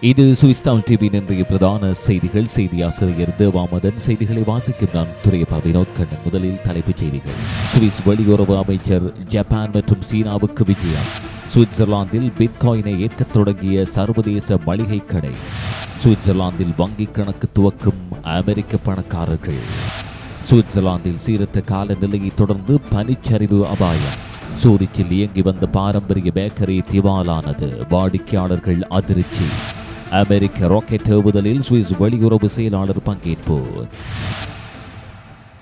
இது சுவிஸ் தமிழ் டிவியின் இன்றைய பிரதான செய்திகள். செய்தி ஆசிரியர் தேவாமதன் செய்திகளை வாசிக்கும் நான் துறையப்பா வினோத். கண்ணன் முதலில் தலைப்புச் செய்திகள். சுவிஸ் வெளியுறவு அமைச்சர் ஜப்பான் மற்றும் சீனாவுக்கு விஜயம். சுவிட்சர்லாந்தில் பிட்காயினை ஏற்கத் தொடங்கிய சர்வதேச மளிகை கடை. சுவிட்சர்லாந்தில் வங்கிக் கணக்கு துவக்கும் அமெரிக்க பணக்காரர்கள். சுவிட்சர்லாந்தில் சீரற்ற காலநிலையை தொடர்ந்து பனிச்சரிவு அபாயம். சூரிச்சில் இயங்கி வந்த பாரம்பரிய பேக்கரி திவாலானது வாடிக்கையாளர்கள் அதிர்ச்சி. அமெரிக்க ராக்கெட் ஏவுதலில் சுவிஸ் வெளியுறவு செயலாளர் பங்கேற்பு.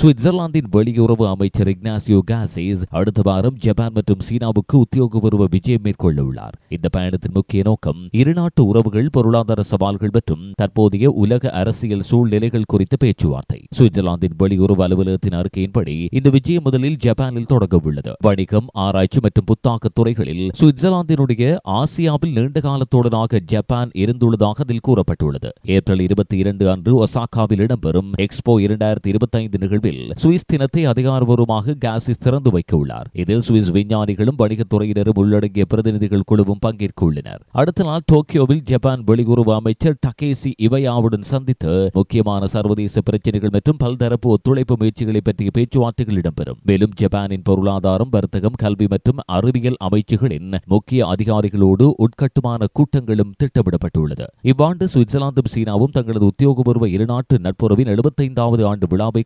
சுவிட்சர்லாந்தின் வெளியுறவு அமைச்சர் இக்னாசியோ காசேஸ் அடுத்த வாரம் ஜப்பான் மற்றும் சீனாவுக்கு உத்தியோகபூர்வ விஜயம் மேற்கொள்ள உள்ளார். இந்த பயணத்தின் முக்கிய நோக்கம் இருநாட்டு உறவுகள் பொருளாதார சவால்கள் மற்றும் தற்போதைய உலக அரசியல் சூழ்நிலைகள் குறித்த பேச்சுவார்த்தை. சுவிட்சர்லாந்தின் வெளியுறவு அலுவலகத்தின் அறிக்கையின்படி இந்த விஜயம் முதலில் ஜப்பானில் தொடங்க உள்ளது. வணிகம் ஆராய்ச்சி மற்றும் புத்தாக்க துறைகளில் சுவிட்சர்லாந்தினுடைய ஆசியாவில் நீண்ட காலத்துடனாக ஜப்பான் இருந்துள்ளதாக அதில் கூறப்பட்டுள்ளது. ஏப்ரல் இருபத்தி இரண்டு அன்று ஒசாகாவில் இடம்பெறும் எக்ஸ்போ இரண்டாயிரத்தி இருபத்தி ஐந்து நிகழ்வில் சுவிஸ் தினத்தை அதிகாரபூர்வமாக காசிஸ் திறந்து வைக்க உள்ளார் இதில் சுவிஸ் விஞ்ஞானிகளும் வணிகத்துறையினரும் உள்ளடங்கிய பிரதிநிதிகள் குழுவும் பங்கேற்க உள்ளனர் அடுத்த நாள் டோக்கியோவில் ஜப்பான் வெளியுறவு அமைச்சர் டகேசி இவையாவுடன் சந்தித்து முக்கியமான சர்வதேச பிரச்சினைகள் மற்றும் பல்தரப்பு ஒத்துழைப்பு முயற்சிகளை பற்றிய பேச்சுவார்த்தைகள் இடம்பெறும். மேலும் ஜப்பானின் பொருளாதாரம் வர்த்தகம் கல்வி மற்றும் அறிவியல் அமைச்சுகளின் முக்கிய அதிகாரிகளோடு உட்கட்டுமான கூட்டங்களும் திட்டமிடப்பட்டுள்ளது. இவ்வாண்டு சுவிட்சர்லாந்தும் சீனாவும் தங்களது உத்தியோகபூர்வ இருநாட்டு நட்புறவின் எழுபத்தைந்தாவது ஆண்டு விழாவை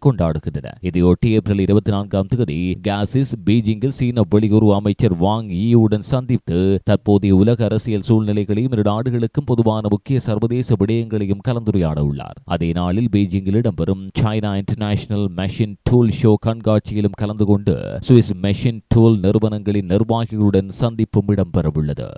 கொண்டாடுகின்றன இதையொட்டி ஏப்ரல் இருபத்தி நான்காம் தேதி காசிஸ் பீஜிங்கில் சீன வெளியுறவு அமைச்சர் வாங் ஈயுடன் சந்தித்து தற்போதைய உலக அரசியல் சூழ்நிலைகளையும் இரு நாடுகளுக்கும் பொதுவான முக்கிய சர்வதேச விடயங்களையும் கலந்துரையாட உள்ளார். அதே நாளில் பீஜிங்கில் இடம்பெறும் China international machine tool show கண்காட்சியிலும் கலந்து கொண்டு சுவிஸ் மெஷின் டூல் நிறுவனங்களின் நிர்வாகிகளுடன் சந்திப்பும் இடம்பெறவுள்ளது.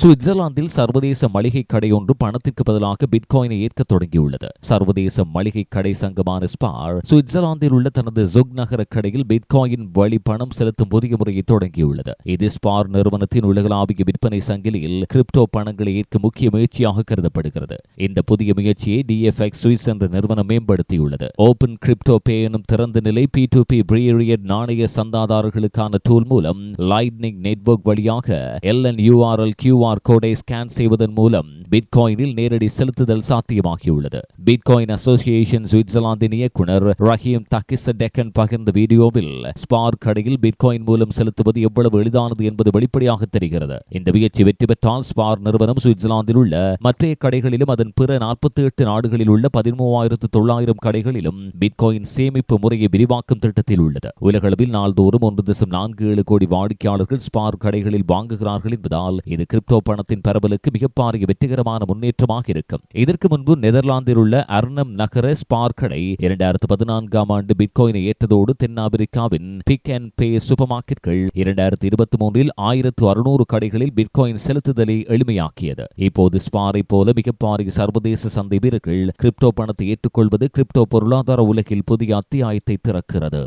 சுவிட்சர்லாந்தில் சர்வதேச மளிகை கடை ஒன்று பணத்திற்கு பதிலாக பிட்காயினை ஏற்க தொடங்கியுள்ளது. சர்வதேச மளிகை கடை சங்கமான ஸ்பார் சுவிட்சர்லாந்தில் உள்ள தனது ஜொக் நகர கடையில் பிட்காயின் வழி பணம் செலுத்தும் புதிய முறையை தொடங்கியுள்ளது. இது ஸ்பார் நிறுவனத்தின் உலகளாவிய விற்பனை சங்கிலியில் கிரிப்டோ பணங்களை ஏற்க முக்கிய முயற்சியாக கருதப்படுகிறது. இந்த புதிய முயற்சியை டிஎஃப்எக்ஸ் சுவிஸ் என்ற நிறுவனம் மேம்படுத்தியுள்ளது. ஓபன் கிரிப்டோ பே எனும் திறந்த நிலை பி டு பி பிரியரியட் நாணய சந்தாதாரர்களுக்கான டூல் மூலம் லைட்னிங் நெட்வொர்க் வழியாக எல்என் யூஆர்எல் கியூ கியூஆர் கோடை ஸ்கேன் செய்வதன் மூலம் பிட்காயினில் நேரடி செலுத்துதல் சாத்தியமாகியுள்ளது. பிட்காயின் அசோசியேஷன் சுவிட்சர்லாந்தின் இயக்குனர் ரஹீம் தக்கிச டெக்கன் பகிர்ந்த வீடியோவில் ஸ்பார் கடையில் பிட்காயின் மூலம் செலுத்துவது எவ்வளவு எளிதானது என்பது வெளிப்படையாக தெரிகிறது. இந்த முயற்சி வெற்றி பெற்றால் ஸ்பார் நிறுவனம் சுவிட்சர்லாந்தில் உள்ள மற்ற கடைகளிலும் அதன் பிற நாற்பத்தி எட்டு நாடுகளில் உள்ள பதிமூவாயிரத்து தொள்ளாயிரம் கடைகளிலும் பிட்காயின் சேமிப்பு முறையை விரிவாக்கும் திட்டத்தில் உள்ளது. உலகளவில் நாள்தோறும் ஒன்று தசம் நான்கு ஏழு கோடி வாடிக்கையாளர்கள் ஸ்பார் கடைகளில் வாங்குகிறார்கள் என்பதால் இது கிரிப்டோ பணத்தின் பரவலுக்கு மிகப்பாரிய வெற்றிகரமான முன்னேற்றமாக இருக்கும். இதற்கு முன்பு நெதர்லாந்தில் உள்ள அர்னம் நகர ஸ்பார்க்கடை இரண்டாயிரத்து பதினான்காம் ஆண்டு பிட்காயினை ஏற்றதோடு தென்னாப்பிரிக்காவின் பிக் அண்ட் பே சூப்பர் மார்க்கெட்கள் இரண்டாயிரத்து இருபத்தி மூன்றில் ஆயிரத்து அறுநூறு கடைகளில் பிட்காயின் செலுத்துதலை எளிமையாக்கியது. இப்போது ஸ்பாரை போல மிகப்பாரிய சர்வதேச சந்தை வீரர்கள் கிரிப்டோ பணத்தை ஏற்றுக்கொள்வது கிரிப்டோ பொருளாதார உலகில் புதிய அத்தியாயத்தை திறக்கிறது.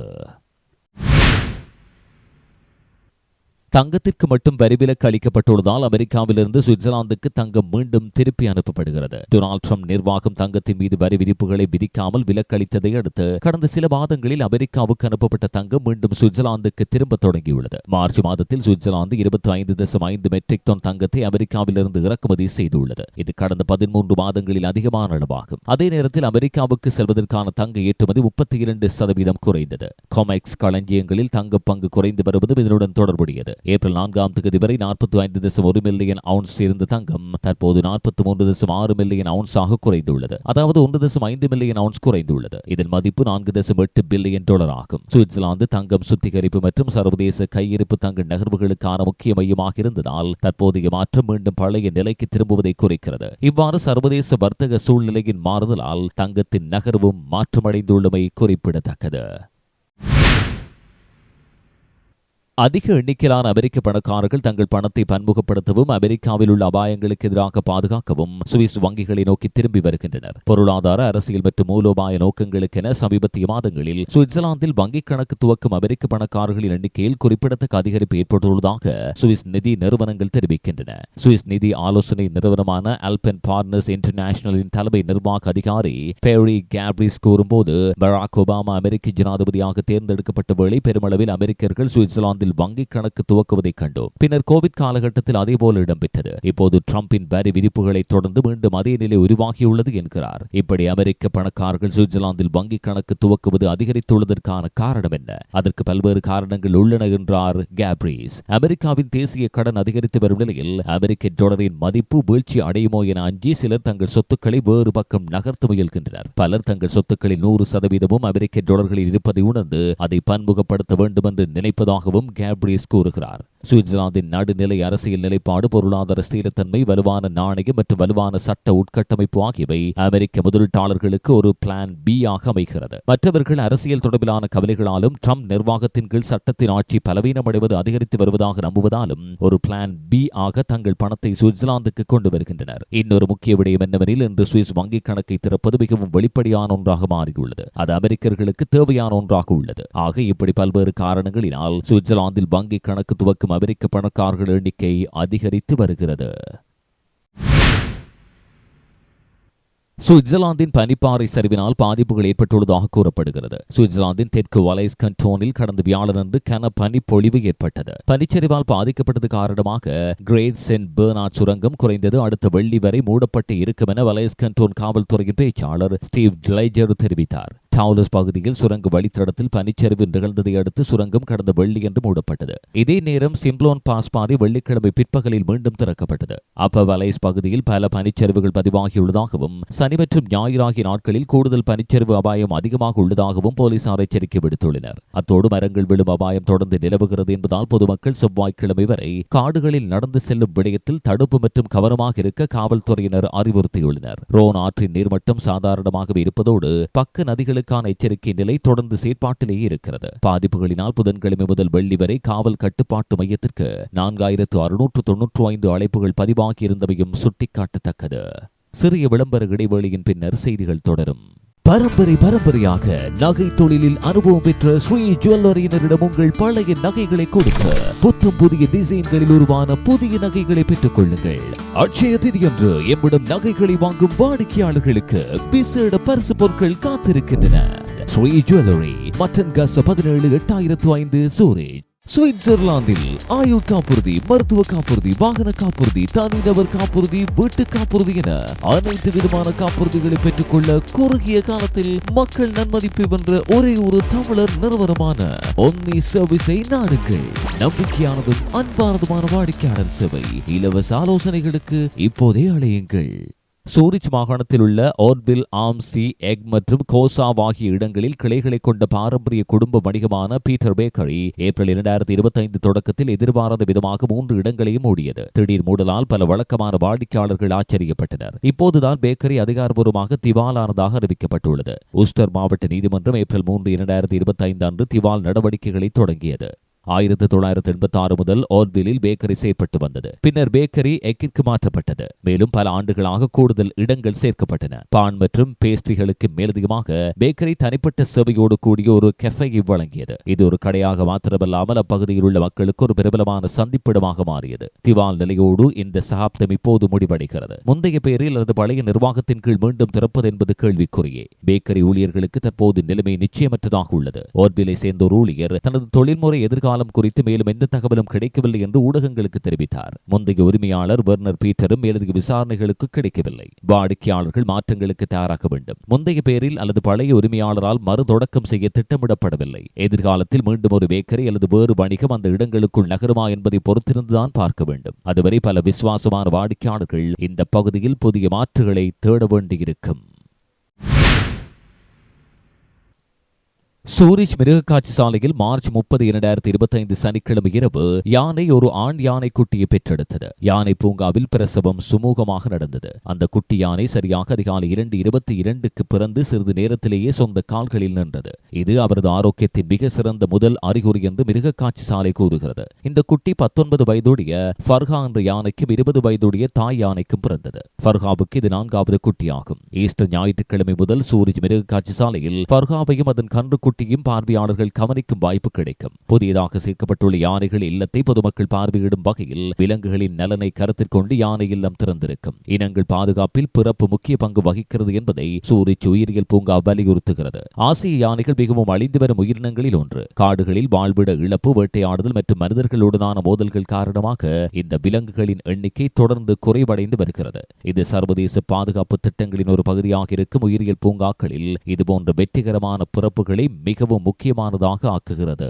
தங்கத்திற்கு மட்டும் வரிவிலக்கு அளிக்கப்பட்டுள்ளதால் அமெரிக்காவிலிருந்து சுவிட்சர்லாந்துக்கு தங்கம் மீண்டும் திருப்பி அனுப்பப்படுகிறது. டொனால்ட் ட்ரம்ப் நிர்வாகம் தங்கத்தின் மீது வரி விதிப்புகளை விதிக்காமல் விலக்களித்ததை அடுத்து கடந்த சில மாதங்களில் அமெரிக்காவுக்கு அனுப்பப்பட்ட தங்கம் மீண்டும் சுவிட்சர்லாந்துக்கு திரும்ப தொடங்கியுள்ளது. மார்ச் மாதத்தில் சுவிட்சர்லாந்து இருபத்தி ஐந்து தசம் ஐந்து மெட்ரிக் டன் தங்கத்தை அமெரிக்காவிலிருந்து இறக்குமதி செய்துள்ளது. இது கடந்த பதிமூன்று மாதங்களில் அதிகமான அளவாகும். அதே நேரத்தில் அமெரிக்காவுக்கு செல்வதற்கான தங்க ஏற்றுமதி முப்பத்தி இரண்டு சதவீதம் குறைந்தது. கொமெக்ஸ் களஞ்சியங்களில் தங்க பங்கு குறைந்து வருவதும் இதனுடன் தொடர்புடையது. ஏப்ரல் நான்காம் தேதி வரை நாற்பத்தி ஐந்து தசம் ஒரு மில்லியன் அவுன்ஸ் இருந்த தங்கம் தற்போது நாற்பத்தி மூன்று தசம் ஆறு மில்லியன் அவுன்ஸாக குறைந்துள்ளது. அதாவது ஒன்று தசம் ஐந்து மில்லியன் அவுன்ஸ் குறைந்துள்ளது. இதன் மதிப்பு நான்கு தசம் எட்டு பில்லியன் டாலர் ஆகும். சுவிட்சர்லாந்து தங்கம் சுத்திகரிப்பு மற்றும் சர்வதேச கையிருப்பு தங்க நகர்வுகளுக்கான முக்கிய மையமாக இருந்ததால் தற்போதைய மாற்றம் மீண்டும் பழைய நிலைக்கு திரும்புவதை குறிக்கிறது. இவ்வாறு சர்வதேச வர்த்தக சூழ்நிலையின் மாறுதலால் தங்கத்தின் நகர்வும் மாற்றமடைந்துள்ளமை குறிப்பிடத்தக்கது. அதிக எண்ணிக்கையிலான அமெரிக்க பணக்காரர்கள் தங்கள் பணத்தை பன்முகப்படுத்தவும் அமெரிக்காவில் உள்ள அபாயங்களுக்கு எதிராக பாதுகாக்கவும் சுவிஸ் வங்கிகளை நோக்கி திரும்பி வருகின்றனர். பொருளாதார அரசியல் மற்றும் மூலோபாய நோக்கங்களுக்கென சமீபத்திய மாதங்களில் சுவிட்சர்லாந்தில் வங்கிக் கணக்கு துவக்கும் அமெரிக்க பணக்காரர்களின் எண்ணிக்கையில் குறிப்பிடத்தக்க அதிகரிப்பு ஏற்பட்டுள்ளதாக சுவிஸ் நிதி நிறுவனங்கள் தெரிவிக்கின்றன. சுவிஸ் நிதி ஆலோசனை நிறுவனமான அல்பென் பார்ட்னர்ஸ் இன்டர்நேஷனலின் தலைமை நிர்வாக அதிகாரி பேரி கேப்ரிஸ் கூறும்போது பராக் ஒபாமா அமெரிக்க ஜனாதிபதியாக தேர்ந்தெடுக்கப்பட்ட வேளை பெருமளவில் அமெரிக்கர்கள் சுவிட்சர்லாந்தில் நாட்டில் வங்கிக் கணக்கு துவக்குவதை கண்டோம். பின்னர் கோவிட் காலகட்டத்தில் அதேபோல இடம்பெற்றது. இப்போது டிரம்பின் வரி விதிப்புகளை தொடர்ந்து மீண்டும் அதே நிலை உருவாகியுள்ளது என்கிறார். இப்படி அமெரிக்க பணக்காரர்கள் சுவிட்சர்லாந்தில் வங்கிக் கணக்கு துவக்குவது அதிகரித்துள்ளதற்கான காரணம் என்ன? அதற்கு பல்வேறு காரணங்கள் உள்ளன என்றார் கேப்ரீஸ். அமெரிக்காவின் தேசிய கடன் அதிகரித்து வரும் நிலையில் அமெரிக்க டாலரின் மதிப்பு வீழ்ச்சி அடையுமோ என அஞ்சி சிலர் தங்கள் சொத்துக்களை வேறு பக்கம் நகர்த்த முயல்கின்றனர். பலர் தங்கள் சொத்துக்களில் நூறு சதவீதமும் அமெரிக்க டாலர்களில் இருப்பதை உணர்ந்து அதை பன்முகப்படுத்த வேண்டும் என்று நினைப்பதாகவும் கேப்ரியஸ் கூறுகிறார் சுவிட்சர்லாந்தின் நடுநிலை அரசியல் நிலைப்பாடு பொருளாதார ஸ்திரத்தன்மை வலுவான நாணயம் மற்றும் வலுவான சட்ட உட்கட்டமைப்பு ஆகியவை அமெரிக்க முதலீட்டாளர்களுக்கு ஒரு பிளான் பி ஆக அமைகிறது. மற்றவர்கள் அரசியல் தொடர்பிலான கவலைகளாலும் ட்ரம்ப் நிர்வாகத்தின் கீழ் சட்டத்தின் ஆட்சி பலவீனமடைவது அதிகரித்து வருவதாக நம்புவதாலும் ஒரு பிளான் பி ஆக தங்கள் பணத்தை சுவிட்சர்லாந்துக்கு கொண்டு வருகின்றனர். இன்னொரு முக்கிய விடயம் என்னவெனில் இன்று சுவிஸ் வங்கிக் கணக்கை திறப்பது மிகவும் வெளிப்படையான ஒன்றாக மாறியுள்ளது. அது அமெரிக்கர்களுக்கு தேவையான ஒன்றாக உள்ளது. ஆக இப்படி பல்வேறு காரணங்களினால் சுவிட்சர்லாந்தில் வங்கிக் கணக்கு துவக்கும் அமெரிக்க பணக்காரர்கள் எண்ணிக்கை அதிகரித்து வருகிறது. சுவிட்சர்லாந்தின் பனிப்பாறை சரிவினால் பாதிப்புகள் ஏற்பட்டுள்ளதாக கூறப்படுகிறது. சுவிட்சர்லாந்தின் தெற்கு வலைஸ் கண்டோனில் கடந்த வியாழனன்று கன பனிப்பொழிவு ஏற்பட்டது. பனிச்சரிவால் பாதிக்கப்பட்டது காரணமாக கிரேட் சென்ட் பெர்னாட் சுரங்கம் குறைந்தது அடுத்த வெள்ளி வரை மூடப்பட்டு இருக்கும் என வலைஸ் கண்டோன் காவல்துறையின் பேச்சாளர் ஸ்டீவ் கிளைஜர் தெரிவித்தார். டவுலஸ் பகுதியில் சுரங்க வழித்தடத்தில் பனிச்சரிவு நிகழ்ந்ததை அடுத்து சுரங்கம் கடந்த வெள்ளியன்று மூடப்பட்டது. இதே நேரம் சிம்ப்ளோன் பாஸ் பாதை வெள்ளிக்கிழமை பிற்பகலில் மீண்டும் திறக்கப்பட்டது. அப்ப வலைஸ் பகுதியில் பல பனிச்சரிவுகள் பதிவாகியுள்ளதாகவும் சனி மற்றும் ஞாயிறு ஆகிய நாட்களில் கூடுதல் பனிச்சரிவு அபாயம் அதிகமாக உள்ளதாகவும் போலீசார் எச்சரிக்கை விடுத்துள்ளனர். அத்தோடு மரங்கள் விழும் அபாயம் தொடர்ந்து நிலவுகிறது என்பதால் பொதுமக்கள் செவ்வாய்க்கிழமை வரை காடுகளில் நடந்து செல்லும் விடயத்தில் தடுப்பு மற்றும் கவனமாக இருக்க காவல்துறையினர் அறிவுறுத்தியுள்ளனர். ரோன் ஆற்றின் நீர்மட்டம் சாதாரணமாகவே இருப்பதோடு பக்க நதிகளுக்கு நதிகளுக்கான எச்சரிக்கை நிலை தொடர்ந்து செயற்பாட்டிலேயே இருக்கிறது. பாதிப்புகளினால் புதன்கிழமை முதல் வெள்ளி வரை காவல் கட்டுப்பாட்டு மையத்திற்கு நான்காயிரத்து அறுநூற்று தொன்னூற்று ஐந்து அழைப்புகள் பதிவாகியிருந்தமையும் சுட்டிக்காட்டத்தக்கது. சிறிய விளம்பர இடைவேளையின் பின்னர் செய்திகள் தொடரும். பரம்பரை பரம்பரையாக நகை தொழிலில் அனுபவம் பெற்ற ஸ்ரீ ஜுவல்லரியினரிடம் உங்கள் பழைய நகைகளை கொடுக்க புத்தம் புதிய டிசைன்களில் உருவான புதிய நகைகளை பெற்றுக் கொள்ளுங்கள். அட்சய திதியன்று எம்மிடம் நகைகளை வாங்கும் வாடிக்கையாளர்களுக்கு விசேட பரிசு பொருட்கள் காத்திருக்கின்றன. ஸ்ரீ ஜுவல்லரி மட்டன் கச பதினேழு எட்டாயிரத்து ஐந்து சூரேஜ். சுவிட்சர்லாந்தில் ஆயுள் காப்புறுதி மருத்துவ காப்புறுதி வாகன காப்புறுதி தனிநபர் காப்புறுதி வீட்டு காப்புறுதி என அனைத்து விதமான காப்புறுதிகளை பெற்றுக்கொள்ள குறுகிய காலத்தில் மக்கள் நன்மதிப்பை வென்ற ஒரே ஒரு தமிழர் நிறுவனமான ஒன்னி சர்வீஸை நாடுங்கள். நம்பிக்கையானதும் அன்பானதுமான வாடிக்கையாளர் சேவை இலவச ஆலோசனைகளுக்கு இப்போதே அழையுங்கள். சூரிச் மாகாணத்தில் உள்ள ஓர்பில் ஆம்சி எக் மற்றும் கோசாவ் ஆகிய இடங்களில் கிளைகளை கொண்ட பாரம்பரிய குடும்ப வணிகமான பீட்டர் பேக்கரி ஏப்ரல் இரண்டாயிரத்தி இருபத்தைந்து தொடக்கத்தில் எதிர்பாராத விதமாக மூன்று இடங்களையும் மூடியது. திடீர் மூடலால் பல வழக்கமான வாடிக்கையாளர்கள் ஆச்சரியப்பட்டனர். இப்போதுதான் பேக்கரி அதிகாரப்பூர்வமாக திவாலானதாக அறிவிக்கப்பட்டுள்ளது. உஸ்டர் மாவட்ட நீதிமன்றம் ஏப்ரல் மூன்று இரண்டாயிரத்தி இருபத்தைந்து அன்று திவால் நடவடிக்கைகளை தொடங்கியது. ஆயிரத்தி தொள்ளாயிரத்தி எண்பத்தி ஆறு முதல் ஓர்விலில் பேக்கரி செயற்பட்டு வந்தது. பின்னர் பேக்கரி எக்கிற்கு மாற்றப்பட்டது. மேலும் பல ஆண்டுகளாக கூடுதல் இடங்கள் சேர்க்கப்பட்டன. பான் மற்றும் பேஸ்ட்ரிகளுக்கு மேலதிகமாக பேக்கரி தனிப்பட்ட சேவையோடு கூடிய ஒரு கெஃபையை வழங்கியது. இது ஒரு கடையாக மாத்திரமல்லாமல் அப்பகுதியில் உள்ள மக்களுக்கு ஒரு பிரபலமான சந்திப்பிடமாக மாறியது. திவால் நிலையோடு இந்த சகாப்தம் இப்போது முடிவடைகிறது. முந்தைய பேரில் அல்லது பழைய நிர்வாகத்தின் கீழ் மீண்டும் திறப்பது என்பது கேள்விக்குறியே. பேக்கரி ஊழியர்களுக்கு தற்போது நிலைமை நிச்சயமற்றதாக உள்ளது. ஓர்பிலை சேர்ந்த ஒரு ஊழியர் தனது தொழில்முறை எதிர்கால காலம் குறித்து மேலும் எந்த தகவலும் கிடைக்கவில்லை என்று ஊடகங்களுக்கு தெரிவித்தார். முந்தைய உரிமையாளர் வெர்னர் பீட்டரும் மேலதிக விசாரணைகளுக்கு கிடைக்கவில்லை. வாடிக்கையாளர்கள் மாற்றங்களுக்கு தயாராக வேண்டும். முந்தைய பேரில் அல்லது பழைய உரிமையாளரால் மறு தொடக்கம் செய்ய திட்டமிடப்படவில்லை. எதிர்காலத்தில் மீண்டும் ஒரு பேக்கரி அல்லது வேறு வணிகம் அந்த இடங்களுக்குள் நகருமா என்பதை பொறுத்திருந்துதான் பார்க்க வேண்டும். அதுவரை பல விசுவாசமான வாடிக்கையாளர்கள் இந்த பகுதியில் புதிய மாற்றுகளை தேட வேண்டியிருக்கும். சூரிஷ் மிருகக்காட்சி சாலையில் மார்ச் முப்பது இரண்டாயிரத்தி இருபத்தைந்து சனிக்கிழமை இரவு யானை ஒரு ஆண் யானை குட்டியை பெற்றெடுத்தது. யானை பூங்காவில் பிரசவம் சுமூகமாக நடந்தது. அந்த குட்டி யானை சரியாக அதிகாலை இரண்டு இருபத்தி இரண்டுக்கு பிறந்து சிறிது நேரத்திலேயே சொந்த கால்களில் நின்றது. இது அவரது ஆரோக்கியத்தின் மிக சிறந்த முதல் அறிகுறி என்று மிருகக்காட்சி சாலை கூறுகிறது. இந்த குட்டி பத்தொன்பது வயதுடைய ஃபர்ஹா என்ற யானைக்கும் இருபது வயதுடைய தாய் யானைக்கும் பிறந்தது. ஃபர்ஹாவுக்கு இது நான்காவது குட்டியாகும். ஈஸ்டர் ஞாயிற்றுக்கிழமை முதல் சூரிஜ் மிருகக்காட்சி சாலையில் ஃபர்ஹாவையும் அதன் கன்று குட்டியும் பார்வையாளர்கள் கவனிக்கும் வாய்ப்பு கிடைக்கும். புதியதாக சேர்க்கப்பட்டுள்ள யானைகள் இல்லத்தை பொதுமக்கள் பார்வையிடும் வகையில் விலங்குகளின் நலனை கருத்தில் கொண்டு யானை இல்லம் திறந்திருக்கும். இனங்கள் பாதுகாப்பில் பிறப்பு முக்கிய பங்கு வகிக்கிறது என்பதை சூரிச் உயிரியல் பூங்கா வலியுறுத்துகிறது. ஆசிய யானைகள் மிகவும் அழிந்து வரும் உயிரினங்களில் ஒன்று. காடுகளில் வாழ்விட இழப்பு வேட்டையாடுதல் மற்றும் மனிதர்களுடனான மோதல்கள் காரணமாக இந்த விலங்குகளின் எண்ணிக்கை தொடர்ந்து குறைவடைந்து வருகிறது. இது சர்வதேச பாதுகாப்பு திட்டங்களின் ஒரு பகுதியாக இருக்கும் உயிரியல் பூங்காக்களில் இதுபோன்ற வெற்றிகரமான பிறப்புகளை மிகவும் முக்கியமானதாக ஆக்குகிறது.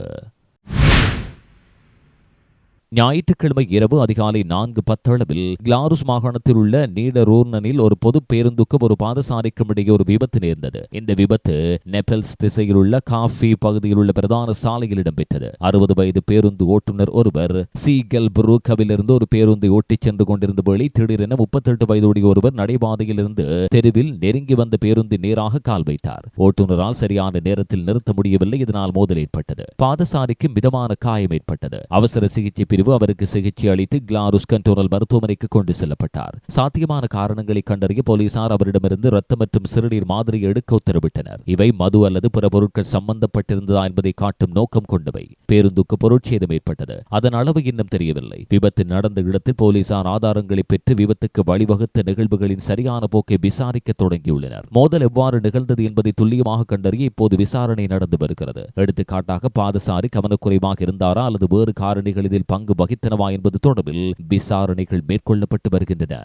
ஞாயிற்றுக்கிழமை இரவு அதிகாலை நான்கு பத்தளவில் கிளாருஸ் மாகாணத்தில் உள்ள நீடரோர்னனில் ஒரு பொது பேருந்துக்கும் ஒரு பாதசாரிக்கும் இடையே ஒரு விபத்து நேர்ந்தது. இந்த விபத்து நெப்பல்ஸ் திசையில் உள்ள காஃபி பகுதியில் உள்ள பிரதான சாலையில் இடம்பெற்றது. அறுபது வயது பேருந்து ஓட்டுநர் ஒருவர் சீகல் புரூக்கவிலிருந்து ஒரு பேருந்தை ஓட்டிச் சென்று கொண்டிருந்த வேளை திடீரென முப்பத்தெட்டு வயதுடைய ஒருவர் நடைபாதையில் இருந்து தெருவில் நெருங்கி வந்த பேருந்து நேராக கால் வைத்தார். ஓட்டுநரால் சரியான நேரத்தில் நிறுத்த முடியவில்லை. இதனால் மோதல் ஏற்பட்டது. பாதசாரிக்கு மிதமான காயம் ஏற்பட்டது. அவசர சிகிச்சை பிரிவு அவருக்கு சிகிச்சை அளித்து கிளாருஸ் கண்டோனல் மருத்துவமனைக்கு கொண்டு செல்லப்பட்டார். சாத்தியமான காரணங்களை கண்டறிய போலீசார் அவரிடமிருந்து ரத்தம் மற்றும் சிறுநீர் மாதிரி எடுக்க உத்தரவிட்டனர். இவை மது அல்லது பிற பொருட்கள் சம்பந்தப்பட்டிருந்ததா என்பதை காட்டும் நோக்கம் கொண்டவை. பேருந்துக்கு பொருட்சேதம் ஏற்பட்டது. அதன் அளவு இன்னும் தெரியவில்லை. விபத்து நடந்த இடத்தில் போலீசார் ஆதாரங்களை பெற்று விபத்துக்கு வழிவகுத்த நிகழ்வுகளின் சரியான போக்கை விசாரிக்க தொடங்கியுள்ளனர். மோதல் எவ்வாறு நிகழ்ந்தது என்பதை துல்லியமாக கண்டறிய இப்போது விசாரணை நடந்து வருகிறது. எடுத்துக்காட்டாக பாதசாரி கவனக்குறைவாக இருந்தாரா அல்லது வேறு காரணிகள் இதில் பங்கு வகித்தனவா என்பது தொடர்பில் விசாரணைகள் மேற்கொள்ளப்பட்டு வருகின்றன.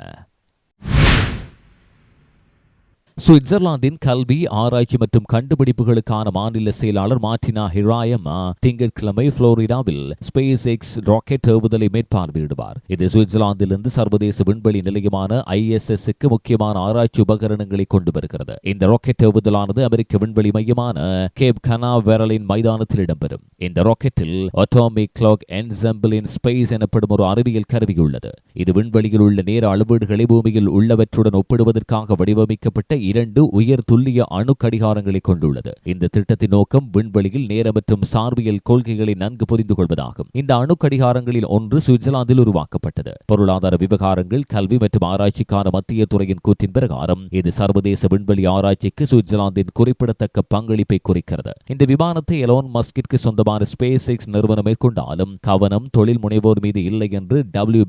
சுவிட்சர்லாந்தின் கல்வி ஆராய்ச்சி மற்றும் கண்டுபிடிப்புகளுக்கான மாநில செயலாளர் மார்டினா ஹிராயமா திங்கட்கிழமை புளோரிடாவில் ஸ்பேஸ் எக்ஸ் ராக்கெட் ஏவுதலை மேற்பார்வையிடுவார். இது சுவிட்சர்லாந்திலிருந்து சர்வதேச விண்வெளி நிலையமான ஐஎஸ்எஸ் க்கு முக்கியமான ஆராய்ச்சி உபகரணங்களை கொண்டு வருகிறது. இந்த ராக்கெட் ஏவுதலானது அமெரிக்க விண்வெளி மையமான கேப் கனா வெரலின் மைதானத்தில் இடம்பெறும். இந்த ராக்கெட்டில் atomic clock ensemble in space எனப்படும் ஒரு அறிவியல் கருவி உள்ளது இது விண்வெளியில் உள்ள நேர அளவீடுகளை பூமியில் உள்ளவற்றுடன் ஒப்பிடுவதற்காக வடிவமைக்கப்பட்ட இரண்டு உயர் துல்லிய அணு கடிகாரங்களை கொண்டுள்ளது. இந்த திட்டத்தின் நோக்கம் விண்வெளியில் நேர மற்றும் சார்பியல் கொள்கைகளை நன்கு புரிந்து கொள்வதாகும். இந்த அணு கடிகாரங்களில் ஒன்று சுவிட்சர்லாந்தில் உருவாக்கப்பட்டது. பொருளாதார விவகாரங்கள் கல்வி மற்றும் ஆராய்ச்சிக்கான மத்திய துறையின் கூற்றின் பிரகாரம் இது சர்வதேச விண்வெளி ஆராய்ச்சிக்கு சுவிட்சர்லாந்தின் குறிப்பிடத்தக்க பங்களிப்பை குறிக்கிறது. இந்த விமானத்தை எலோன் மஸ்கிற்கு சொந்தமான ஸ்பேஸ் எக்ஸ் நிறுவனம் மேற்கொண்டாலும் கவனம் தொழில் முனைவோர் மீது இல்லை என்று டபிள்யூ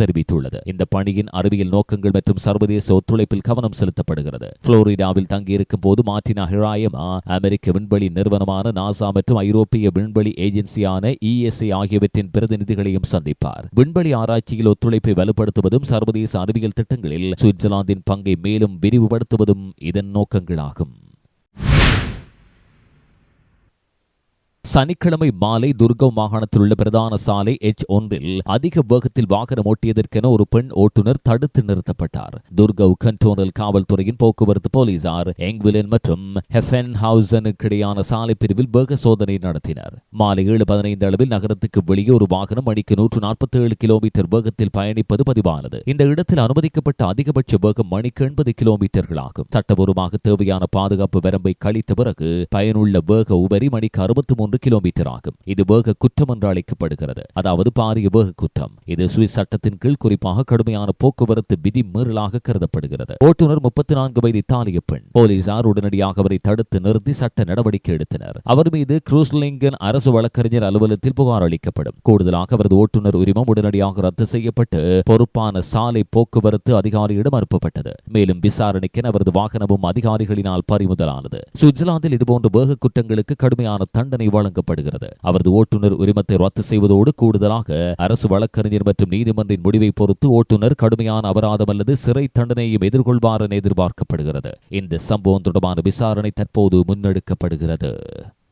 தெரிவித்துள்ளது. இந்த பணியின் அறிவியல் நோக்கங்கள் மற்றும் சர்வதேச ஒத்துழைப்பில் கவனம் செலுத்தப்படுகிறது. புளோரிடாவில் தங்கியிருக்கும் போது மார்டினா ஹிராயமா அமெரிக்க விண்வெளி நிறுவனமான நாசா மற்றும் ஐரோப்பிய விண்வெளி ஏஜென்சியான இஎஸ்ஐ ஆகியவற்றின் பிரதிநிதிகளையும் சந்திப்பார். விண்வெளி ஆராய்ச்சியில் ஒத்துழைப்பை வலுப்படுத்துவதும் சர்வதேச அறிவியல் திட்டங்களில் சுவிட்சர்லாந்தின் பங்கை மேலும் விரிவுபடுத்துவதும் இதன் நோக்கங்களாகும். சனிக்கிழமை மாலை துர்கவ் மாகாணத்தில் உள்ள பிரதான சாலை எச் ஒன்றில் அதிக வேகத்தில் வாகனம் ஓட்டியதற்கென ஒரு பெண் ஓட்டுநர் தடுத்து நிறுத்தப்பட்டார். துர்கவ் கண்டோனல் காவல்துறையின் போக்குவரத்து போலீசார் எங்விலன் மற்றும் ஹெஃபென் ஹவுசனுக்கு இடையான சாலை பிரிவில் வேக சோதனை நடத்தினர். மாலை ஏழு பதினைந்து அளவில் நகரத்துக்கு வெளியே ஒரு வாகனம் மணிக்கு நூற்று நாற்பத்தி ஏழு கிலோமீட்டர் வேகத்தில் பயணிப்பது பதிவானது. இந்த இடத்தில் அனுமதிக்கப்பட்ட அதிகபட்ச வேகம் மணிக்கு எண்பது கிலோமீட்டர்களாகும். சட்டபூர்வமாக தேவையான பாதுகாப்பு வரம்பை கழித்த பிறகு பயனுள்ள வேக உபரி மணிக்கு அறுபத்தி மூன்று கிலோமீட்டர் ஆகும். இது வேக குற்றம் என்று அழைக்கப்படுகிறது. அதாவது பாரிய வேக குற்றம். இது சுவிஸ் சட்டத்தின் கீழ் குறிப்பாக கடுமையான போக்குவரத்து விதி மீறலாக கருதப்படுகிறது. ஓட்டுநர் முப்பத்தி நான்கு வயது இத்தாலிய பெண். போலீசார் உடனடியாக அவரை தடுத்து நிறுத்தி சட்ட நடவடிக்கை எடுத்தனர். அவர் மீது குரூஸ்லிங்கன் அரசு வழக்கறிஞர் அலுவலகத்தில் புகார் அளிக்கப்படும். கூடுதலாக அவரது ஓட்டுநர் உரிமம் உடனடியாக ரத்து செய்யப்பட்டு பொறுப்பான சாலை போக்குவரத்து அதிகாரியிடம் அனுப்பப்பட்டது. மேலும் விசாரணைக்கென அவரது வாகனமும் அதிகாரிகளினால் பறிமுதலானது. சுவிட்சர்லாந்தில் இதுபோன்ற வேக குற்றங்களுக்கு கடுமையான தண்டனை வழங்க வழங்கப்படுகிறது. அவரது ஓட்டுநர் உரிமத்தை ரத்து செய்வதோடு கூடுதலாக அரசு வழக்கறிஞர் மற்றும் நீதிமன்றின் முடிவை பொறுத்து ஓட்டுநர் கடுமையான அபராதம் அல்லது சிறை தண்டனையும் எதிர்கொள்வார் என எதிர்பார்க்கப்படுகிறது. இந்த சம்பவம் தொடர்பான விசாரணை தற்போது முன்னெடுக்கப்படுகிறது.